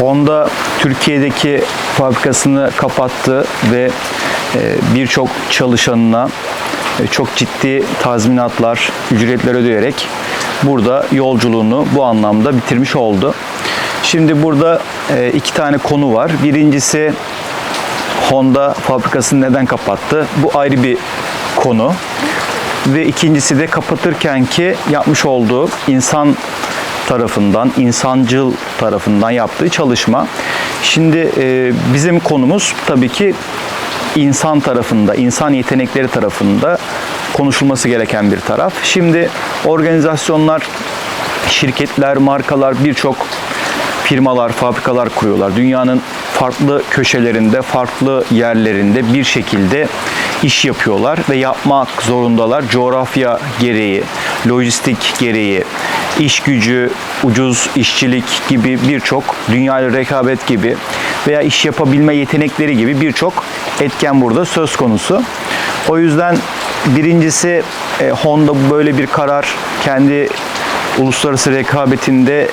Honda Türkiye'deki fabrikasını kapattı ve e, birçok çalışanına e, çok ciddi tazminatlar, ücretler ödeyerek burada yolculuğunu bu anlamda bitirmiş oldu. Şimdi burada e, iki tane konu var. Birincisi Honda fabrikasını neden kapattı? Bu ayrı bir konu. Ve ikincisi de kapatırken ki yapmış olduğu insan tarafından, insancıl tarafından yaptığı çalışma. Şimdi e, bizim konumuz tabii ki insan tarafında, insan yetenekleri tarafında konuşulması gereken bir taraf. Şimdi organizasyonlar, şirketler, markalar birçok firmalar, fabrikalar kuruyorlar. Dünyanın farklı köşelerinde, farklı yerlerinde bir şekilde iş yapıyorlar ve yapmak zorundalar. Coğrafya gereği, lojistik gereği, iş gücü, ucuz işçilik gibi birçok dünyayla rekabet gibi veya iş yapabilme yetenekleri gibi birçok etken burada söz konusu. O yüzden birincisi e, Honda böyle bir karar kendi uluslararası rekabetinde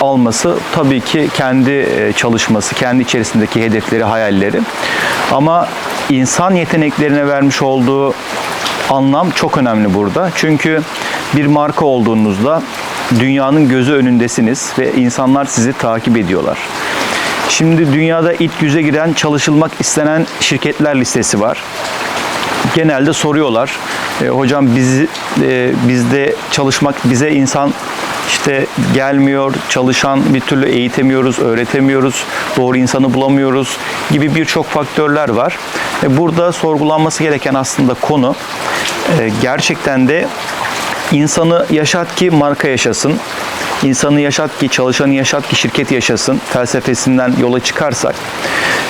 alması tabii ki kendi e, çalışması, kendi içerisindeki hedefleri, hayalleri. Ama insan yeteneklerine vermiş olduğu anlam çok önemli burada. Çünkü bir marka olduğunuzda dünyanın gözü önündesiniz ve insanlar sizi takip ediyorlar. Şimdi dünyada ilk yüze giren çalışılmak istenen şirketler listesi var genelde soruyorlar. E, hocam biz e, bizde çalışmak bize insan işte gelmiyor, çalışan bir türlü eğitemiyoruz, öğretemiyoruz, doğru insanı bulamıyoruz gibi birçok faktörler var. E, burada sorgulanması gereken aslında konu e, gerçekten de insanı yaşat ki marka yaşasın. İnsanı yaşat ki, çalışanı yaşat ki şirket yaşasın felsefesinden yola çıkarsak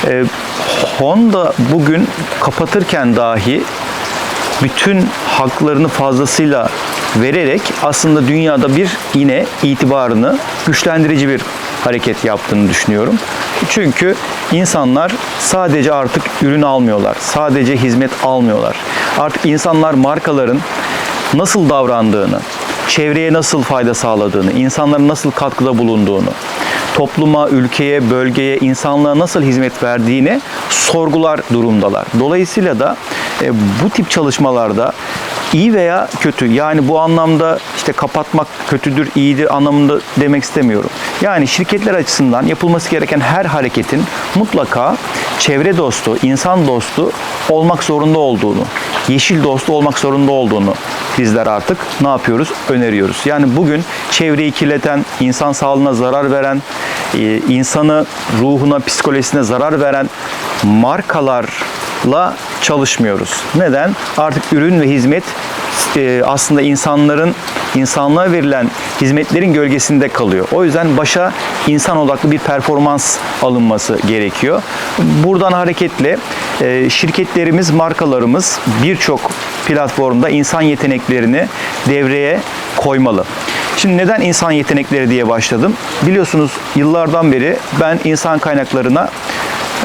e, Honda bugün kapatırken dahi bütün haklarını fazlasıyla vererek aslında dünyada bir yine itibarını güçlendirici bir hareket yaptığını düşünüyorum. Çünkü insanlar sadece artık ürün almıyorlar. Sadece hizmet almıyorlar. Artık insanlar markaların nasıl davrandığını, çevreye nasıl fayda sağladığını, insanlara nasıl katkıda bulunduğunu, topluma, ülkeye, bölgeye, insanlığa nasıl hizmet verdiğini sorgular durumdalar. Dolayısıyla da e, bu tip çalışmalarda iyi veya kötü yani bu anlamda işte kapatmak kötüdür, iyidir anlamında demek istemiyorum. Yani şirketler açısından yapılması gereken her hareketin mutlaka çevre dostu, insan dostu olmak zorunda olduğunu, yeşil dostu olmak zorunda olduğunu bizler artık ne yapıyoruz? Öneriyoruz. Yani bugün çevreyi kirleten, insan sağlığına zarar veren, e, insanı ruhuna, psikolojisine zarar veren markalarla çalışmıyoruz. Neden? Artık ürün ve hizmet e, aslında insanların insanlığa verilen hizmetlerin gölgesinde kalıyor. O yüzden başa insan odaklı bir performans alınması gerekiyor. Buradan hareketle e, şirketlerimiz, markalarımız birçok platformda insan yeteneklerini devreye koymalı. Şimdi neden insan yetenekleri diye başladım? Biliyorsunuz yıllardan beri ben insan kaynaklarına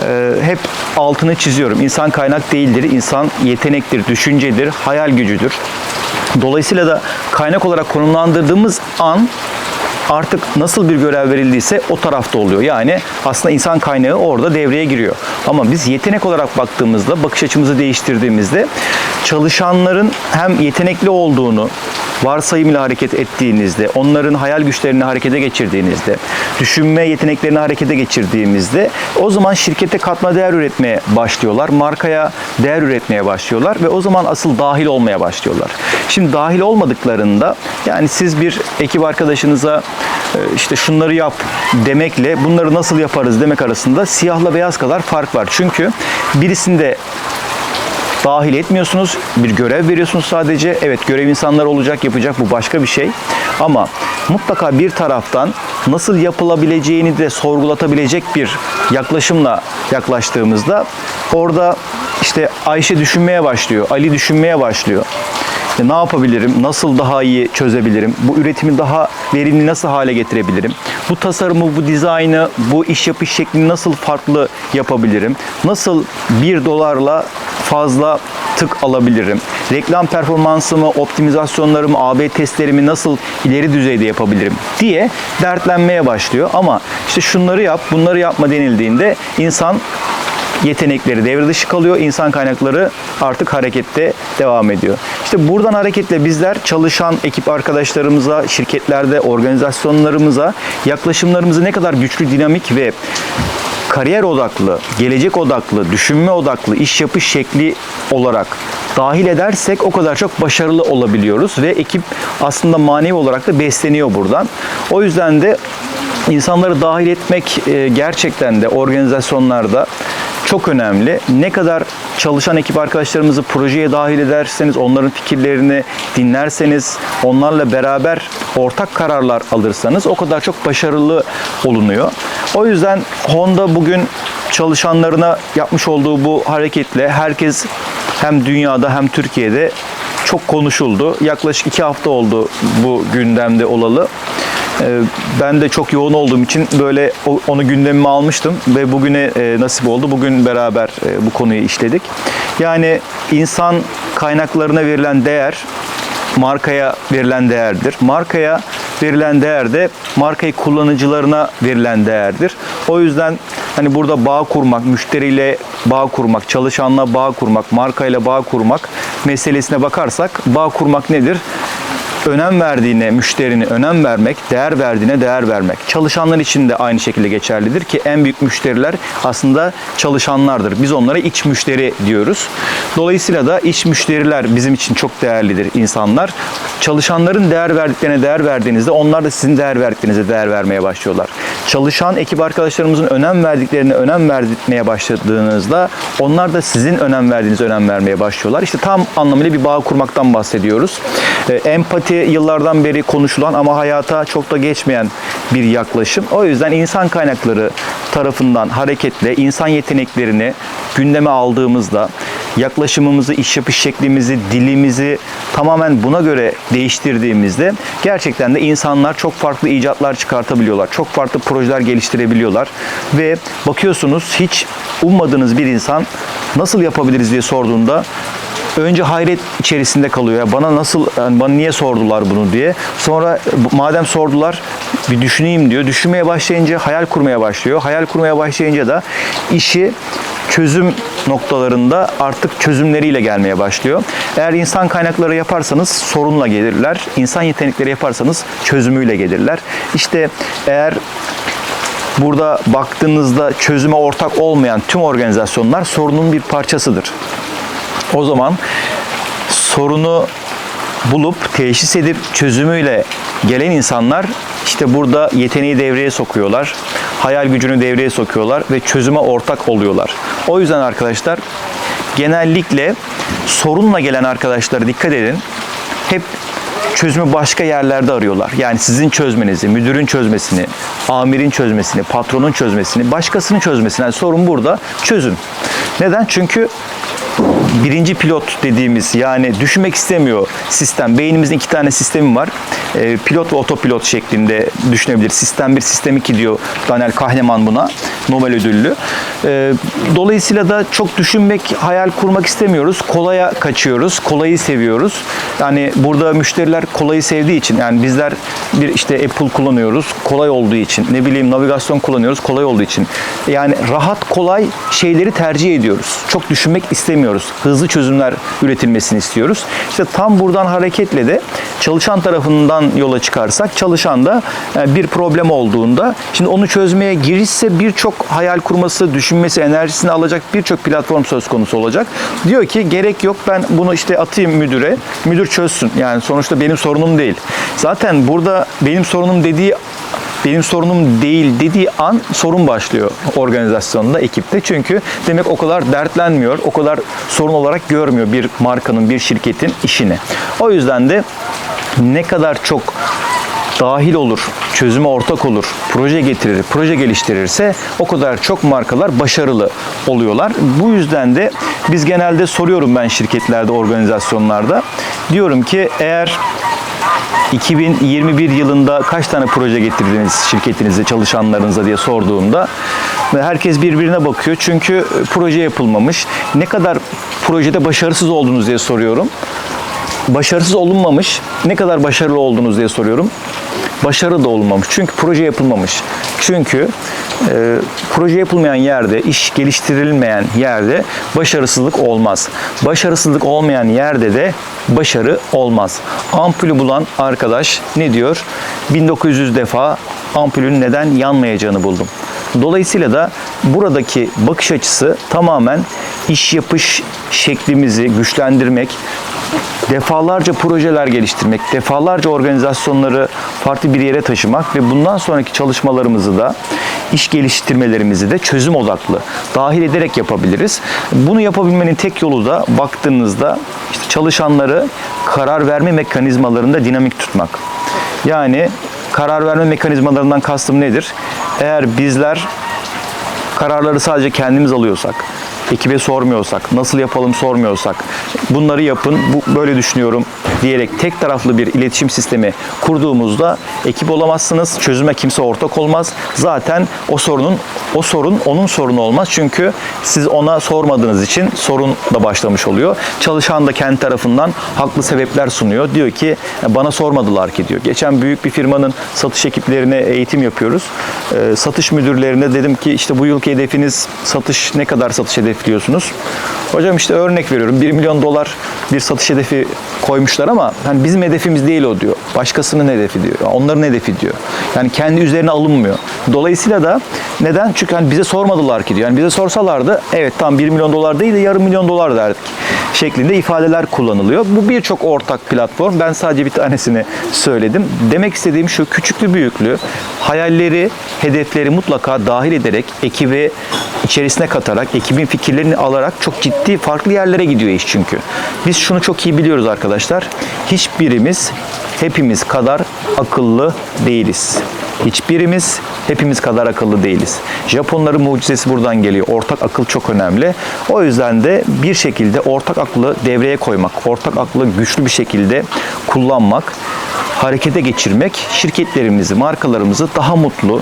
e, hep altını çiziyorum. İnsan kaynak değildir, insan yetenektir, düşüncedir, hayal gücüdür. Dolayısıyla da kaynak olarak konumlandırdığımız an artık nasıl bir görev verildiyse o tarafta oluyor. Yani aslında insan kaynağı orada devreye giriyor. Ama biz yetenek olarak baktığımızda, bakış açımızı değiştirdiğimizde çalışanların hem yetenekli olduğunu, varsayımla hareket ettiğinizde, onların hayal güçlerini harekete geçirdiğinizde, düşünme yeteneklerini harekete geçirdiğimizde o zaman şirkete katma değer üretmeye başlıyorlar. Markaya değer üretmeye başlıyorlar ve o zaman asıl dahil olmaya başlıyorlar. Şimdi dahil olmadıklarında yani siz bir ekip arkadaşınıza e, işte şunları yap demekle bunları nasıl yaparız demek arasında siyahla beyaz kadar fark var. Çünkü birisinde dahil etmiyorsunuz. Bir görev veriyorsunuz sadece. Evet görev insanlar olacak, yapacak bu başka bir şey. Ama mutlaka bir taraftan nasıl yapılabileceğini de sorgulatabilecek bir yaklaşımla yaklaştığımızda orada işte Ayşe düşünmeye başlıyor, Ali düşünmeye başlıyor. E, Ne yapabilirim? Nasıl daha iyi çözebilirim? Bu üretimi daha verimli nasıl hale getirebilirim? Bu tasarımı, bu dizaynı, bu iş yapış şeklini nasıl farklı yapabilirim? Nasıl bir dolarla fazla tık alabilirim? Reklam performansımı, optimizasyonlarımı, AB testlerimi nasıl ileri düzeyde yapabilirim diye dertlenmeye başlıyor. Ama işte şunları yap, bunları yapma denildiğinde insan yetenekleri devre dışı kalıyor. İnsan kaynakları artık harekette devam ediyor. İşte buradan hareketle bizler çalışan ekip arkadaşlarımıza, şirketlerde, organizasyonlarımıza yaklaşımlarımızı ne kadar güçlü, dinamik ve kariyer odaklı, gelecek odaklı, düşünme odaklı, iş yapış şekli olarak dahil edersek o kadar çok başarılı olabiliyoruz ve ekip aslında manevi olarak da besleniyor buradan. O yüzden de insanları dahil etmek e, gerçekten de organizasyonlarda çok önemli. Ne kadar çalışan ekip arkadaşlarımızı projeye dahil ederseniz, onların fikirlerini dinlerseniz, onlarla beraber ortak kararlar alırsanız o kadar çok başarılı olunuyor. O yüzden Honda bugün çalışanlarına yapmış olduğu bu hareketle herkes hem dünyada hem Türkiye'de çok konuşuldu. Yaklaşık iki hafta oldu bu gündemde olalı. Ee, Ben de çok yoğun olduğum için böyle onu gündemime almıştım ve bugüne e, nasip oldu. Bugün beraber e, bu konuyu işledik. Yani insan kaynaklarına verilen değer markaya verilen değerdir. Markaya verilen değer de markayı kullanıcılarına verilen değerdir. O yüzden hani burada bağ kurmak, müşteriyle bağ kurmak, çalışanla bağ kurmak, markayla bağ kurmak meselesine bakarsak bağ kurmak nedir? Önem verdiğine müşterini önem vermek, değer verdiğine değer vermek. Çalışanlar için de aynı şekilde geçerlidir ki en büyük müşteriler aslında çalışanlardır. Biz onlara iç müşteri diyoruz. Dolayısıyla da iç müşteriler bizim için çok değerlidir insanlar. Çalışanların değer verdiklerine değer verdiğinizde onlar da sizin değer verdiklerinize değer vermeye başlıyorlar. Çalışan ekip arkadaşlarımızın önem verdiklerine önem vermeye başladığınızda onlar da sizin önem verdiğinize önem vermeye başlıyorlar. İşte tam anlamıyla bir bağ kurmaktan bahsediyoruz. Ee, Empati yıllardan beri konuşulan ama hayata çok da geçmeyen bir yaklaşım. O yüzden insan kaynakları tarafından hareketle insan yeteneklerini gündeme aldığımızda yaklaşımımızı, iş yapış şeklimizi, dilimizi tamamen buna göre değiştirdiğimizde gerçekten de insanlar çok farklı icatlar çıkartabiliyorlar. Çok farklı projeler geliştirebiliyorlar ve bakıyorsunuz hiç ummadığınız bir insan nasıl yapabiliriz diye sorduğunda önce hayret içerisinde kalıyor. Ya bana nasıl, yani bana niye sordular bunu diye. Sonra madem sordular bir düşüneyim diyor. Düşünmeye başlayınca hayal kurmaya başlıyor. Hayal kurmaya başlayınca da işi çözüm noktalarında artık çözümleriyle gelmeye başlıyor. Eğer insan kaynakları yaparsanız sorunla gelirler. İnsan yetenekleri yaparsanız çözümüyle gelirler. İşte eğer burada baktığınızda çözüme ortak olmayan tüm organizasyonlar sorunun bir parçasıdır. O zaman sorunu bulup teşhis edip çözümüyle gelen insanlar işte burada yeteneği devreye sokuyorlar. Hayal gücünü devreye sokuyorlar ve çözüme ortak oluyorlar. O yüzden arkadaşlar genellikle sorunla gelen arkadaşlara dikkat edin. Hep çözümü başka yerlerde arıyorlar. Yani sizin çözmenizi, müdürün çözmesini, amirin çözmesini, patronun çözmesini, başkasının çözmesini. Yani sorun burada çözüm. Neden? Çünkü birinci pilot dediğimiz yani düşünmek istemiyor sistem. Beynimizin iki tane sistemi var. E, pilot ve otopilot şeklinde düşünebilir. Sistem 1, sistem 2 diyor Daniel Kahneman buna. Nobel ödüllü. E, dolayısıyla da çok düşünmek, hayal kurmak istemiyoruz. Kolaya kaçıyoruz. Kolayı seviyoruz. Yani burada müşteriler kolayı sevdiği için yani bizler bir işte Apple kullanıyoruz. Kolay olduğu için. Ne bileyim navigasyon kullanıyoruz. Kolay olduğu için. Yani rahat, kolay şeyleri tercih ediyoruz. Çok düşünmek istemiyoruz. Hızlı çözümler üretilmesini istiyoruz. İşte tam buradan hareketle de çalışan tarafından yola çıkarsak çalışan da e, bir problem olduğunda şimdi onu çözmeye girişse birçok hayal kurması, düşünmesi, enerjisini alacak birçok platform söz konusu olacak. Diyor ki gerek yok ben bunu işte atayım müdüre. Müdür çözsün. Yani sonuçta benim sorunum değil. Zaten burada benim sorunum dediği benim sorunum değil dediği an sorun başlıyor organizasyonda, ekipte. Çünkü demek o kadar dertlenmiyor, o kadar sorun olarak görmüyor bir markanın, bir şirketin işini. O yüzden de ne kadar çok dahil olur, çözüme ortak olur, proje getirir, proje geliştirirse o kadar çok markalar başarılı oluyorlar. Bu yüzden de biz genelde soruyorum ben şirketlerde, organizasyonlarda. Diyorum ki eğer 2021 yılında kaç tane proje getirdiniz şirketinize, çalışanlarınıza diye sorduğumda herkes birbirine bakıyor. Çünkü proje yapılmamış. Ne kadar projede başarısız oldunuz diye soruyorum. Başarısız olunmamış. Ne kadar başarılı oldunuz diye soruyorum. Başarı da olmamış. Çünkü proje yapılmamış. Çünkü e, proje yapılmayan yerde, iş geliştirilmeyen yerde başarısızlık olmaz. Başarısızlık olmayan yerde de başarı olmaz. Ampulü bulan arkadaş ne diyor? 1900 defa ampulün neden yanmayacağını buldum. Dolayısıyla da buradaki bakış açısı tamamen iş yapış şeklimizi güçlendirmek, defalarca projeler geliştirmek, defalarca organizasyonları farklı bir yere taşımak ve bundan sonraki çalışmalarımızı da iş geliştirmelerimizi de çözüm odaklı dahil ederek yapabiliriz. Bunu yapabilmenin tek yolu da baktığınızda işte çalışanları karar verme mekanizmalarında dinamik tutmak. Yani karar verme mekanizmalarından kastım nedir? Eğer bizler kararları sadece kendimiz alıyorsak, ekibe sormuyorsak, nasıl yapalım sormuyorsak, bunları yapın, bu böyle düşünüyorum diyerek tek taraflı bir iletişim sistemi kurduğumuzda ekip olamazsınız, çözüme kimse ortak olmaz. Zaten o sorunun o sorun onun sorunu olmaz. Çünkü siz ona sormadığınız için sorun da başlamış oluyor. Çalışan da kendi tarafından haklı sebepler sunuyor. Diyor ki bana sormadılar ki diyor. Geçen büyük bir firmanın satış ekiplerine eğitim yapıyoruz. Ee, satış müdürlerine dedim ki işte bu yılki hedefiniz satış ne kadar satış hedefliyorsunuz? Hocam işte örnek veriyorum 1 milyon dolar bir satış hedefi koymuşlar ama hani bizim hedefimiz değil o diyor. Başkasının hedefi diyor. Onların hedefi diyor. Yani kendi üzerine alınmıyor. Dolayısıyla da neden? Çünkü hani bize sormadılar ki diyor. Yani bize sorsalardı evet tam 1 milyon dolar değil de yarım milyon dolar derdik şeklinde ifadeler kullanılıyor. Bu birçok ortak platform. Ben sadece bir tanesini söyledim. Demek istediğim şu küçüklü büyüklü hayalleri, hedefleri mutlaka dahil ederek ekibi içerisine katarak, ekibin fikirlerini alarak çok ciddi farklı yerlere gidiyor iş çünkü. Biz şunu çok iyi biliyoruz arkadaşlar. Hiçbirimiz hepimiz kadar akıllı değiliz. Hiçbirimiz hepimiz kadar akıllı değiliz. Japonların mucizesi buradan geliyor. Ortak akıl çok önemli. O yüzden de bir şekilde ortak aklı devreye koymak, ortak aklı güçlü bir şekilde kullanmak, harekete geçirmek şirketlerimizi, markalarımızı daha mutlu,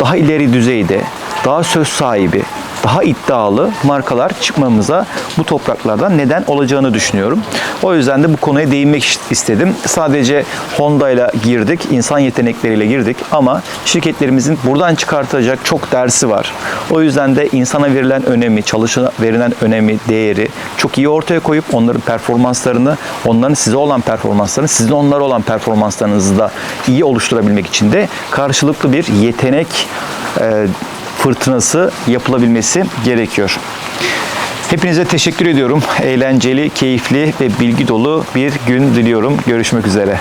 daha ileri düzeyde, daha söz sahibi, daha iddialı markalar çıkmamıza bu topraklardan neden olacağını düşünüyorum. O yüzden de bu konuya değinmek istedim. Sadece Honda ile girdik, insan yetenekleriyle girdik ama şirketlerimizin buradan çıkartacak çok dersi var. O yüzden de insana verilen önemi, çalışana verilen önemi, değeri çok iyi ortaya koyup onların performanslarını, onların size olan performanslarını, sizin onlara olan performanslarınızı da iyi oluşturabilmek için de karşılıklı bir yetenek e, fırtınası yapılabilmesi gerekiyor. Hepinize teşekkür ediyorum. Eğlenceli, keyifli ve bilgi dolu bir gün diliyorum. Görüşmek üzere.